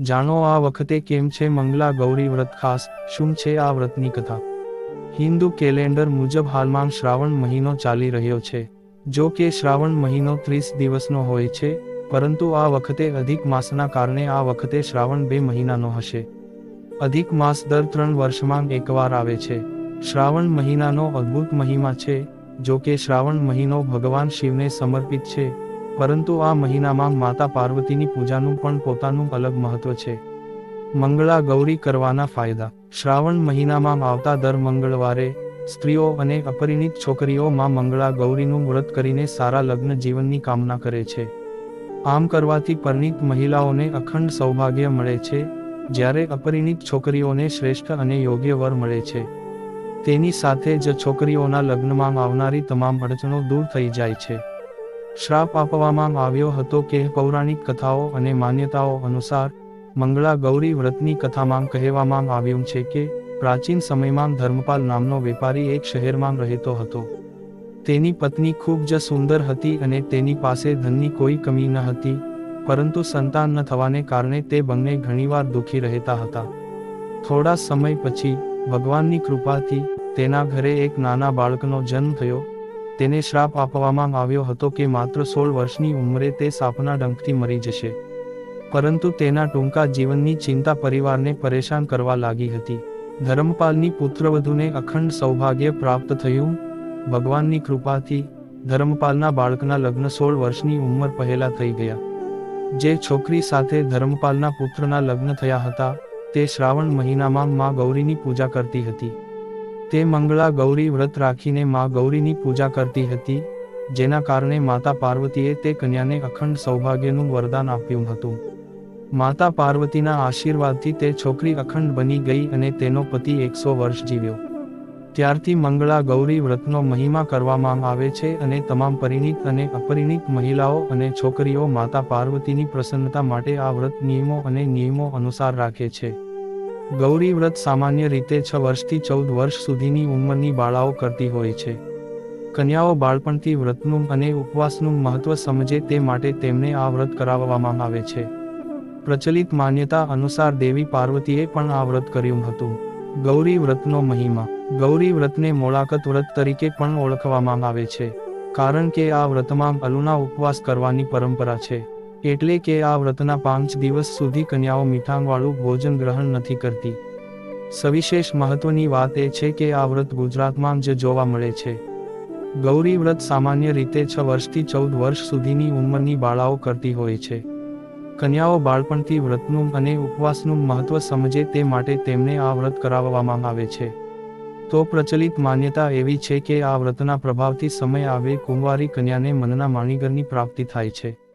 જાણો આ વખતે કેમ છે મંગલા ગૌરી વ્રત ખાસ, શું છે આ વ્રતની કથા? હિન્દુ કેલેન્ડર મુજબ હાલમાં શ્રાવણ મહિનો ચાલી રહ્યો છે. જો કે શ્રાવણ મહિનો ત્રીસ દિવસનો હોય છે, પરંતુ આ વખતે અધિક માસના કારણે આ વખતે શ્રાવણ બે મહિનાનો હશે. અધિક માસ દર ત્રણ વર્ષમાં એકવાર આવે છે. શ્રાવણ મહિનાનો અદ્ભુત મહિમા છે, જો કે શ્રાવણ મહિનો ભગવાન શિવને સમર્પિત છે. પરંતુ આ મહિનામાં માતા પાર્વતીની પૂજાનું પણ પોતાનું અલગ મહત્વ છે. મંગળા ગૌરી કરવાના ફાયદા. શ્રાવણ મહિનામાં આવતા દર મંગળવારે સ્ત્રીઓ અને અપરિણિત છોકરીઓ માં મંગળા ગૌરીનું વ્રત કરીને સારા લગ્ન જીવનની કામના કરે છે. આમ કરવાથી પરિણીત મહિલાઓને અખંડ સૌભાગ્ય મળે છે, જ્યારે અપરિણિત છોકરીઓને શ્રેષ્ઠ અને યોગ્ય વર મળે છે. તેની સાથે જ છોકરીઓના લગ્નમાં આવનારી તમામ અડચણો દૂર થઈ જાય છે. શ્રાપ આપવામાં આવ્યો હતો કે પૌરાણિક કથાઓ અને માન્યતાઓ અનુસાર મંગળા ગૌરી વ્રતની કથામાં કહેવામાં આવ્યું છે કે પ્રાચીન સમયમાં ધર્મપાલ નામનો વેપારી એક શહેરમાં રહેતો હતો. તેની પત્ની ખૂબ જ સુંદર હતી અને તેની પાસે ધનની કોઈ કમી ન હતી, પરંતુ સંતાન ન થવાને કારણે તે બંને ઘણીવાર દુઃખી રહેતા હતા. થોડા સમય પછી ભગવાનની કૃપાથી તેના ઘરે એક નાના બાળકનો જન્મ થયો તેને શ્રાપ આપવામાં આવ્યો હતો કે માત્ર સોળ વર્ષની ઉંમરે તે સાપના ડંખથી મરી જશે. પરંતુ તેના ટૂંકા જીવનની ચિંતા પરિવારને પરેશાન કરવા લાગી હતી. ધર્મપાલની પુત્રવધૂને અખંડ સૌભાગ્ય પ્રાપ્ત થયું. ભગવાનની કૃપાથી ધર્મપાલના બાળકના લગ્ન સોળ વર્ષની ઉંમર પહેલા થઈ ગયા. જે છોકરી સાથે ધર્મપાલના પુત્રના લગ્ન થયા હતા, તે શ્રાવણ મહિનામાં મા ગૌરીની પૂજા કરતી હતી. તે મંગળા ગૌરી વ્રત રાખીને મા ગૌરીની પૂજા કરતી હતી, જેના કારણે માતા પાર્વતીએ તે કન્યાને અખંડ સૌભાગ્યનું વરદાન આપ્યું હતું. માતા પાર્વતીના આશીર્વાદથી તે છોકરી અખંડ બની ગઈ અને તેનો પતિ એકસો વર્ષ જીવ્યો. ત્યારથી મંગળા ગૌરી વ્રતનો મહિમા કરવામાં આવે છે અને તમામ પરિણીત અને અપરિણીત મહિલાઓ અને છોકરીઓ માતા પાર્વતીની પ્રસન્નતા માટે આ વ્રત નિયમો અને નિયમો અનુસાર રાખે છે. ગૌરી વ્રત સામાન્ય રીતે છ વર્ષથી ચૌદ વર્ષ સુધીની ઉંમરની બાળાઓ કરતી હોય છે. કન્યાઓ બાળપણથી વ્રતનું અને ઉપવાસનું મહત્વ સમજે તે માટે તેમને આ વ્રત કરાવવામાં આવે છે. પ્રચલિત માન્યતા અનુસાર દેવી પાર્વતીએ પણ આ વ્રત કર્યું હતું. ગૌરી વ્રતનો મહિમા, ગૌરી વ્રતને મોળાકત વ્રત તરીકે પણ ઓળખવામાં આવે છે, કારણ કે આ વ્રતમાં અલુના ઉપવાસ કરવાની પરંપરા છે. એટલે કે આ વ્રતના પાંચ દિવસ સુધી કન્યાઓ મીઠાંગવાળું ભોજન ગ્રહણ નથી કરતી. સવિશેષ મહત્વની વાત એ છે કે આ વ્રત ગુજરાતમાં જ જોવા મળે છે. ગૌરી વ્રત સામાન્ય રીતે છ વર્ષથી ચૌદ વર્ષ સુધીની ઉંમરની બાળાઓ કરતી હોય છે. કન્યાઓ બાળપણથી વ્રતનું અને ઉપવાસનું મહત્વ સમજે તે માટે તેમને આ વ્રત કરાવવામાં આવે છે. તો પ્રચલિત માન્યતા એવી છે કે આ વ્રતના પ્રભાવથી સમય આવે કુંવારી કન્યાને મનના માણીગરની પ્રાપ્તિ થાય છે.